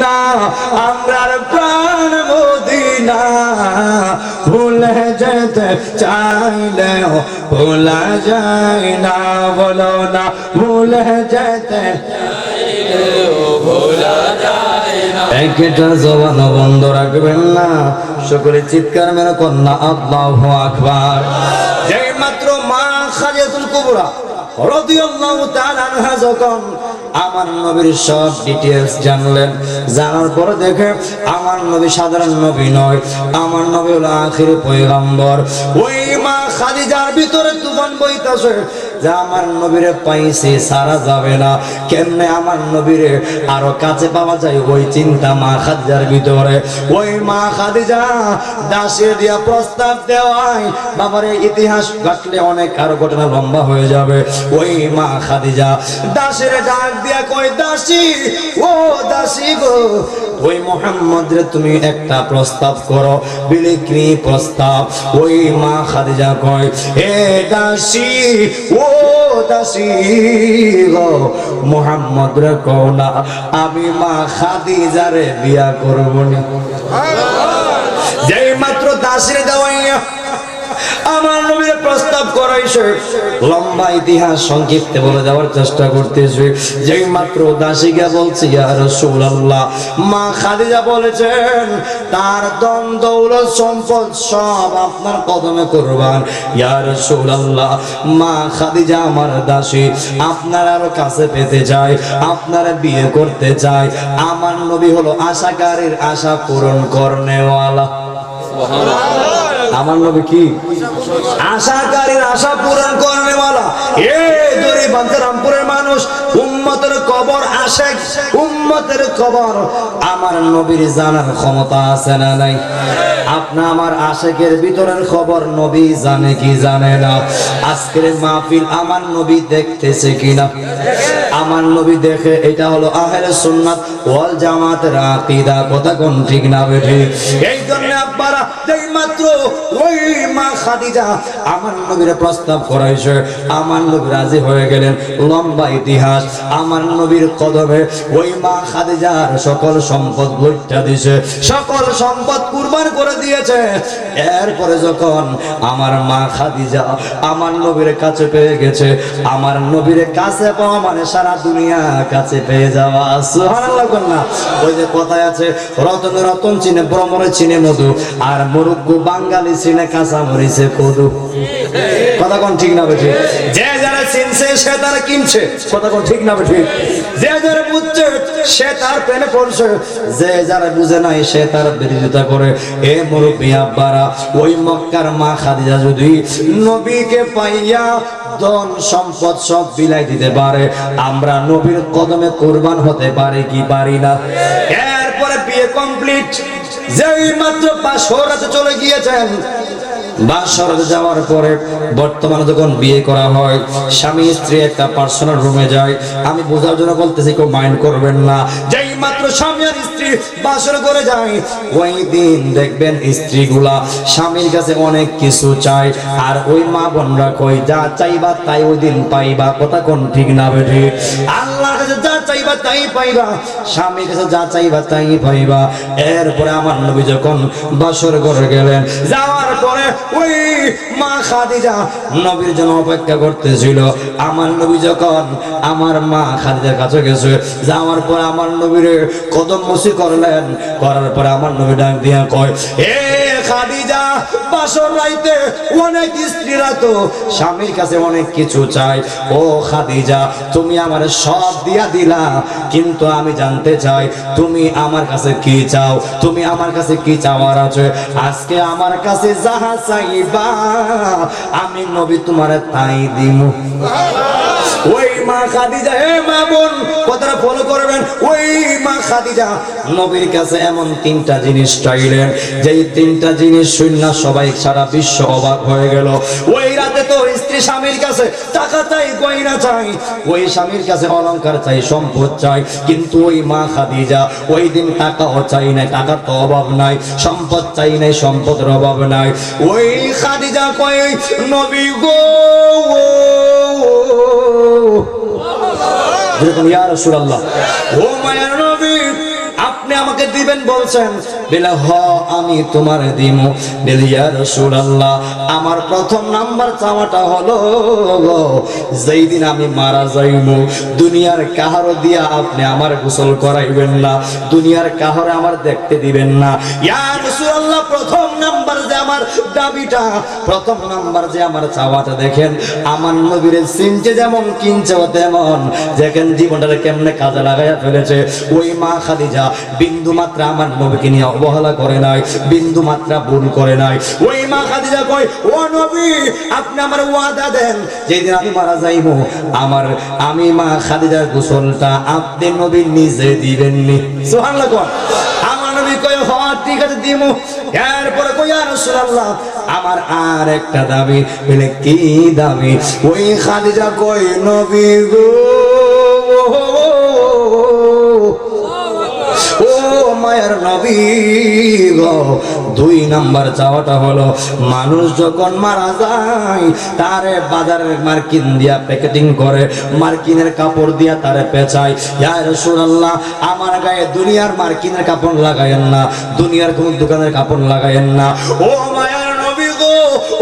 Medina আমরার প্রাণ Medina. ভুলে যেতে চাইলেও ভোলা যায় না বলো না ভুলে যেতে একটা জবান বন্ধ রাখবেন না সকলে চিৎকার মেরে কন্যা আল্লাহ আকবার। যেই মাত্র মা খালিয়াতুল কুবরা রাদিয়াল্লাহু তাআলা যখন আমার নবীর সব ডিটেলস জানলেন। জানার পরে দেখে আমার নবী সাধারণ নবী নয়, আমার নবী হলো আখির পৈগম্বর ওই মা খাদিজার ভিতরে তুফান বইতাছে। যে আমার নবীরে পাইছে, সারা যাবে না। কেমনে আমার নবীরে আরও কাছে পাওয়া যায়? ওই চিন্তা মা খাদিজার ভিতরে। ওই মা খাদিজা দাসে দিয়া প্রস্তাব দেওয়ায়, বাবারে, ইতিহাস ঘটলে অনেক আরও ঘটনা লম্বা হয়ে যাবে। ওই মা খাদিজা দাসের ডাক দিয়া কই দাসী, ও দাসী গো, ওই মোহাম্মদ রে তুমি একটা প্রস্তাব করো বিলিক্রি প্রস্তাব। ওই মা খাদিজা কয় হে দাসী, ও দাসী গো মোহাম্মদ রে না। আমি মা খাদিজারে বিয়া করব না। যেই মাত্র দাসিরে দেওয়াইয়া আমার নবীর প্রস্তাব করাইছে লম্বা ইতিহাস সংক্ষিপ্তে বলে যাওয়ার চেষ্টা করতেছে। যেই মাত্র দাসীকে বলছি ইয়া রাসূলুল্লাহ মা খাদিজা বলেছেন তার দন দৌলত সম্পদ সব আপনার কদমে কুরবান। ইয়া রাসূলুল্লাহ মা খাদিজা আমার দাসী আপনার আরও কাছে পেতে চায় আপনার বিয়ে করতে চায়। আমার নবী হলো আশাকারীর আশা পূরণ করনেওয়ালা আমার নবী কি? আশাকারীর আশা পূরণ এ গরিব রামপুরের মানুষ, উম্মতের কবর উম্মতের কবর, আমার নবীর জানার ক্ষমতা আছে না নাই? আপনি আমার আশেকের ভিতরের খবর নবী জানে কি জানে না? আজকের মাহফিল আমার নবী দেখতেছে কিনা আমার নবী দেখে এটা হলো আহলে সুন্নাত ওয়াল জামাতের আকীদা, কথা কোন ঠিক না বেঠি? এই মাত্র ওই মা খাদিজা আমার নবীর প্রস্তাব করাইছে আমার নবী রাজি হয়ে গেলেন। লম্বা ইতিহাস, আমার নবীর কদমে ওই মা খাদিজার সকল সম্পদ লইটা দিছে, সকল সম্পদ কুরবান করে দিয়েছে। এরপরে যখন আমার মা খাদিজা আমার নবীর কাছে পেয়ে গেছে, আমার নবীর কাছে পাওয়া মানে সারা দুনিয়া কাছে পেয়ে যাওয়া। সুবহানাল্লাহ কন্যা ওই যে কথায় আছে, রতন রতন চিনে, ভ্রমরে চিনে মধু, আর মুরুগ্গু বাঙালি চিনে কাঁচা মরিছে কদু। কথা কোন ঠিক না বেঠিক যে যারা চিনছে সে তারা কিনছে। কথা কোন ঠিক না বেঠিক যে যারা বুঝছে সে তার প্রেমে পড়ছে। যে যারা বুঝে নাই সে তার বিরোধিতা করে। এ মুরব্বী আব্বারা ওই মক্কার মা খাদিজা যদি নবীকে পাইয়া ধন সম্পদ সব বিলাই দিতে পারে আমরা নবীর কদমে কোরবান হতে পারি কি পারি না? এরপরে বিয়ে কমপ্লিট যেই মাত্র বাসরাতে চলে গিয়েছেন বাসরাতে যাওয়ার পরে বর্তমানে যখন বিয়ে করা হয়, স্বামী স্ত্রী একটা পার্সোনাল রুমে যায়। আমি বোঝার জন্য বলতেছি, কেউ মাইন্ড করবেন না। যেই মাত্র স্বামী আর স্ত্রী বাসর করে যায়, ওই দিন দেখবেন স্ত্রীগুলা স্বামীর কাছে অনেক কিছু চায়। আর ওই মা বোনরা কই যা চাইবা তাই ওই দিন পাইবা। কথা কোন ঠিক না বেঠি? যা চাইবা তাই পাইবা। স্বামীর কাছে যা চাইবা তাই পাইবা। এরপরে আমার নবী যখন বাসর গেলেন, যাওয়ার পরে ওই মা খাদিজা নবীর জন্য অপেক্ষা করতেছিল। আমার নবী যখন আমার মা খাদিজার কাছে গেছে, যাওয়ার পরে আমার নবীরে কদম মসি করলেন। করার পরে আমার নবী ডাক দিয়া কয়, এ বাসর রাইতে অনেক স্ত্রীরা তো স্বামীর কাছে অনেক কিছু চায়। ও খাদিজা, তুমি আমার সব দিয়া দিলা, কিন্তু আমি জানতে চাই, তুমি আমার কাছে কি চাও? তুমি আমার কাছে কি চাওয়ার আছে? আজকে আমার কাছে যাহা চাইবা, আমি নবী তোমার তাই দিমু। ওই মা খাদিজা, হে মা বোন, কথাটা ফলো করবেন। ওই মা খাদিজা, নবীর কাছে এমন তিনটা জিনিস চাইলেন, যেই তিনটা জিনিস শূন্য সবাই সারা বিশ্ব অবাক হয়ে গেল। ওই রাতে তো স্ত্রী স্বামীর কাছে টাকা চাই, গয়না চাই, ওই স্বামীর কাছে অলংকার চাই, সম্পদ চাই, কিন্তু ওই মা খাদিজা ওই দিন টাকাও চাই নাই, টাকার তো অভাব নাই, সম্পদ চাই নাই, সম্পদের অভাব নাই। ওই খাদিজা কয়, নবী গো যেরকম ও নবী, আপনি আমাকে দিবেন বলছেন, বলে, হ, আমি তোমার ইয়া রাসূলুল্লাহ, আমার প্রথম নাম্বার চাওয়াটা হলো, যেই দিন আমি মারা যাইমু দুনিয়ার কাহারো দিয়া আপনি আমার গোসল করাইবেন না, দুনিয়ার কাহারে আমার দেখতে দিবেন না। ইয়া রাসূলুল্লাহ, প্রথম নাম্বার আমার দাবিটা। প্রথম নাম্বার যে আমার চাওয়াটা দেখেন, আমার নবীর চিনছে যেমন কিনছে তেমন। দেখেন জীবনটা কেমনে কাজে লাগাইয়া ফেলেছে। ওই মা খাদিজা বিন্দু মাত্রা আমার নবীকে নিয়ে অবহেলা করে নাই, বিন্দু মাত্রা ভুল করে নাই। ওই মা খাদিজা কয়, ও নবী, আপনি আমার ওয়াদা দেন, যেদিন আমি মারা যাইব, আমার, আমি মা খাদিজার গোসলটা আপনি নবী নিজে দিবেননি। কোন আমার নবী কয়, হ, ঠিক আছে, দিমু। এরপরে কই আর রাসূলুল্লাহ, আমার আর একটা দাবি। বলে, কি দাবি? ওই খাদিজা কই, নবী গো। মায়ের নবী দুই নাম্বার চাওয়াটা হলো, মানুষ যখন মারা যায়, তারে বাজারের মার্কিন দিয়া প্যাকেটিং করে, মার্কিনের কাপড় দিয়া তারে পেঁচায়। ইয়া রাসূলুল্লাহ, আমার গায়ে দুনিয়ার মার্কিনের কাপড় লাগায়েন না, দুনিয়ার কোন দোকানের কাপড় লাগায়েন না। ও গো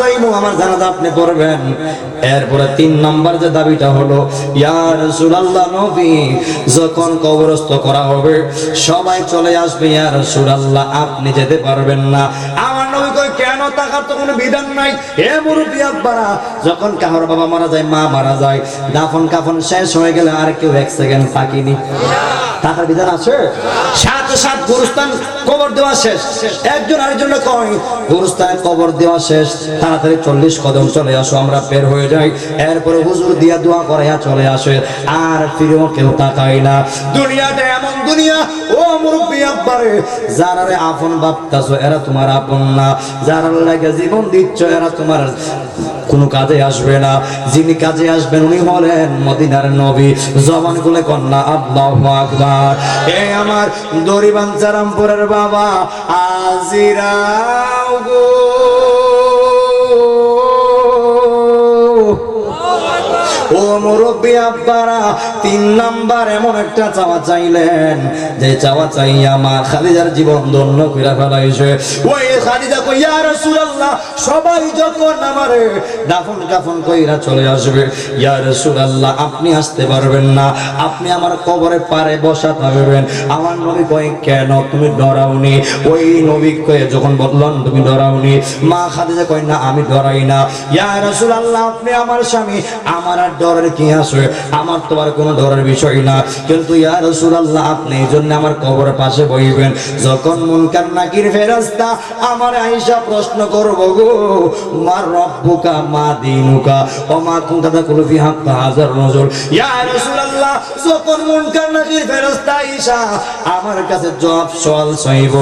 যাইমু আমার জানাজা আপনি পড়বেন এরপরে তিন নাম্বার যে দাবিটা হলো, ইয়া রাসূলুল্লাহ নবী, যখন কবরস্থ করা হবে, সবাই চলে আসবে, ইয়া রাসূলুল্লাহ, আপনি যেতে পারবেন না। আমার নবী কই কেন? টাকার তো কোনো বিধান নাই। হে মুরব্বী আব্বারা, যখন কাহার বাবা মারা যায়, মা মারা যায় দাফন কাফন শেষ হয়ে গেলে আর কেউ এক সেকেন্ড থাকিনি টাকার বিধান আছে? দেওয়া শেষ। একজন কয় দেওয়া শেষ। তাড়াতাড়ি চল্লিশ কদম চলে আসো, আমরা হয়ে যাই। চলে আসে। আর না। দুনিয়াটা এমন দুনিয়া, ও আব্বারে আপন ভাবতাছো, এরা তোমার আপন না। যারার লাগে জীবন দিচ্ছ, এরা তোমার কোনো কাজে আসবে না। যিনি কাজে আসবেন, উনি হলেন মদিনার নবী। জবান গুলে কন্যা, আল্লাহ আকবার। এ আমার দরিবান চারামপুরের বাবা আজিরা গো। মুরব্বী আব্বারা, তিন নাম্বার এমন একটা চাওয়া চাইলেন। যে চাওয়া চাইয়া মা খালিদার জীবন ধন্য করে ফেলাইছে। ওই খালিদা কইয়া রাসূলুল্লাহ সবাই যখন আমারে দাফন কাফন কইরা চলে আসবে, ইয়া রাসূলুল্লাহ আপনি আসতে পারবেন না। আপনি আমার কবরে পারে বসা থাকবেন। আমার নবী কয়, কেন তুমি ডরাওনি? ওই নবী কয়ে যখন বললেন, তুমি ডরাওনি? মা খাদিজা কয়, না, আমি ডরাই না। ইয়া রাসূলুল্লাহ, আপনি আমার স্বামী, আমার আর ডরের কি আছে? আমার তো আর কোনো ডরের বিষয় না। কিন্তু ইয়া আপনি এই জন্য আমার কবরের পাশে বইবেন। যখন নাকির আমার প্রশ্ন গো, মা রব্বুকা, মা দিনুকা, ও মা হাক্কা হাজার নজর? যখন নাকির আমার কাছে জবাব সওয়াল চাইব।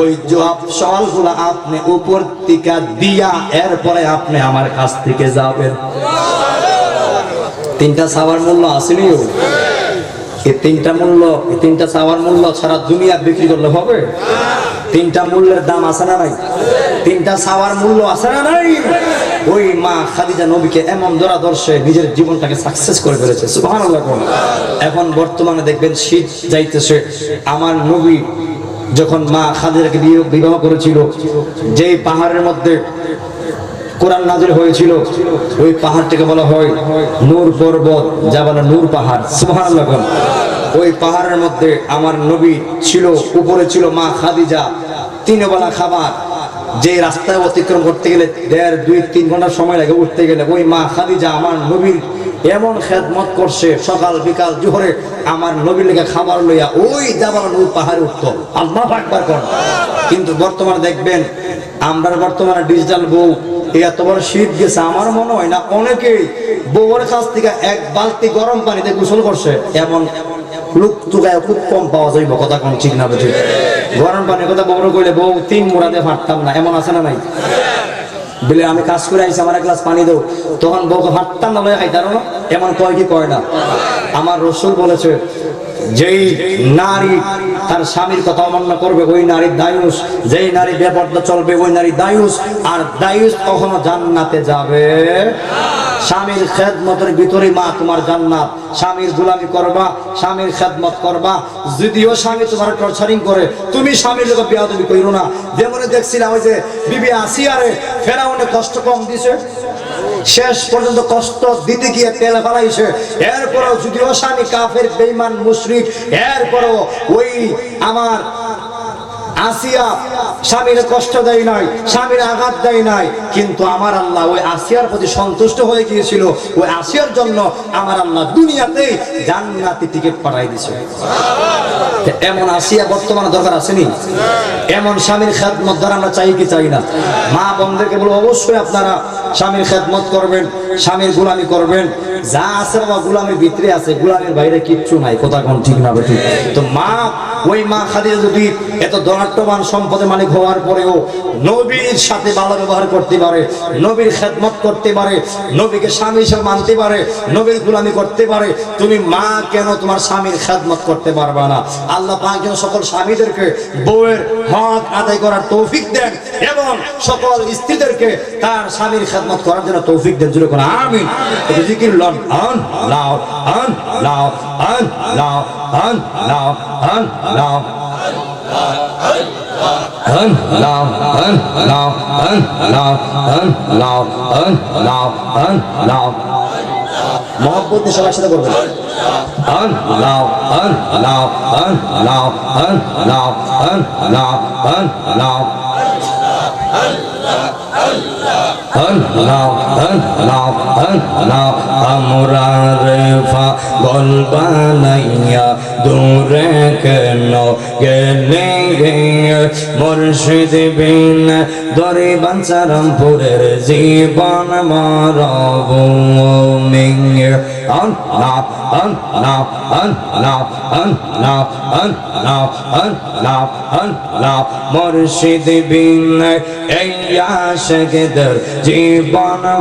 ওই জবাব সওয়ালগুলো আপনি উপর থেকে দিয়া এরপরে আপনি আমার কাছ থেকে যাবেন। তিনটা সাওয়ার মূল্য আসেনি এই তিনটা মূল্য, এই তিনটা সাওয়ার মূল্য সারা দুনিয়া বিক্রি করলে হবে? তিনটা মূল্যের দাম আছে না নাই? তিনটা সাওয়ার মূল্য আছে না নাই? ওই মা খাদিজা নবীকে এমন দর্শে নিজের জীবনটাকে সাকসেস করে ফেলেছে। এখন বর্তমানে দেখবেন শীত যাইতেছে। আমার নবী যখন মা খাদিজাকে বিবাহ করেছিল, যেই পাহাড়ের মধ্যে কোরআন নাজির হয়েছিল, ওই পাহাড়টিকে বলা হয় নূর পর্বত, যা বলে নূর পাহাড়। লগন ওই পাহাড়ের মধ্যে আমার নবী ছিল, উপরে ছিল মা খাদিজা তিন বেলা খাবার। যে রাস্তায় অতিক্রম করতে গেলে দেড়, দুই, তিন ঘণ্টা সময় লাগে উঠতে গেলে, ওই মা খাদিজা, আমার নবীর এমন খেদমত করছে সকাল, বিকাল, জোহরে আমার নবীর লেগে খাবার লইয়া ওই যাবার নূর পাহাড়ে উঠতো। আল্লাহ একবার কর। কিন্তু বর্তমানে দেখবেন আমরা বর্তমানে ডিজিটাল বউ এত বড় শীত গেছে, আমার মনে হয় না অনেকেই বউয়ের কাছ থেকে এক বালতি গরম পানিতে গোসল করছে। এমন লোক চুকায় খুব কম পাওয়া যাইব, কথা কোন ঠিক না বুঝি? গরম পানির কথা বড় কইলে বউ তিন মোড়াতে ফাটতাম না, এমন আছে না নাই? বলে, আমি কাজ করে আইসি আমার এক গ্লাস পানি দেবো তখন বউকে হাতটা না লয়ে খাইতারো এমন কয় কি কয় না। আমার রসুল বলেছে, যেই নারী তার স্বামীর কথা অমান্য করবে, ওই নারী দায়ুস। যেই নারী বেপর্দা চলবে, ওই নারী দায়ুস। আর দায়ুস কখনো জান্নাতে যাবে। স্বামীর খেদমতের ভিতরে মা তোমার জান্নাত। স্বামীর গুলামি করবা, স্বামীর খেদমত করবা। যদিও স্বামী তোমার টর্চারিং করে, তুমি স্বামীর লোক বিয়া তুমি কইরো না। যেমন দেখছিলাম ওই যে বিবি আসিয়ারে, ফেরাউনে কষ্ট কম দিছে। শেষ পর্যন্ত কষ্ট দিতে গিয়ে তেল ফেলাইছে। এরপরও যদি স্বামী কাফের বেইমান মুশরিক, এরপরও ওই আমার আসিয়া স্বামীর কষ্ট দেয় নাই, স্বামীর আঘাত দেয় নাই, কিন্তু আমার আল্লাহ ওই আসিয়ার প্রতি সন্তুষ্ট হয়ে গিয়েছিল। ওই আসিয়ার জন্য আমার আল্লাহ দুনিয়াতেই জান্নাতি টিকিট পাঠাই দিছে এমন আসিয়া বর্তমানে দরকার আসেনি এমন স্বামীর খেদমত দ্বারা আমরা চাই কি চাই না? মা বোনদেরকে বলব অবশ্যই আপনারা স্বামীর খেদমত করবেন, স্বামীর গুলামি করবেন। যা আছে বাবা, গুলামির ভিতরে আছে, গুলামের বাইরে কিচ্ছু নাই, কথা কোন ঠিক না ঠিক। তো মা ওই মা খাদিজা যদি এত ধনাট্যবান সম্পদের মালিক হওয়ার পরেও নবীর সাথে ভালো ব্যবহার করতে পারে, নবীর খেদমত করতে পারে, নবীকে স্বামী হিসেবে মানতে পারে, নবীর গুলামি করতে পারে, তুমি মা কেন তোমার স্বামীর খেদমত করতে পারবা না? আল্লাহ পাক যেন সকল স্বামীদেরকে বউয়ের হক আদায় করার তৌফিক দেন এবং সকল স্ত্রীদেরকে তার স্বামীর খেদমত করার জন্য তৌফিক দেন। জুড়ে একটু জিকির, লন, আন, লাও আন, লাও। লাও আন লাও আন লাও আন লাও আন লাও মহব্বত দিয়ে সবার সাথে করবেন আন লাও আন লাও আন লাও আন আল্লাহ আল্লাহ আল্লাহ আমরা রেফা গল বানাইয়া দূরে কেন গেলে মুর্শিদ বিন দরে বাঞ্চারামপুরের জীবন মরব মিঙ্গে an lap an lap an lap an lap an lap an lap an lap মুর্শিদ বিন এই আশিকদের জীবন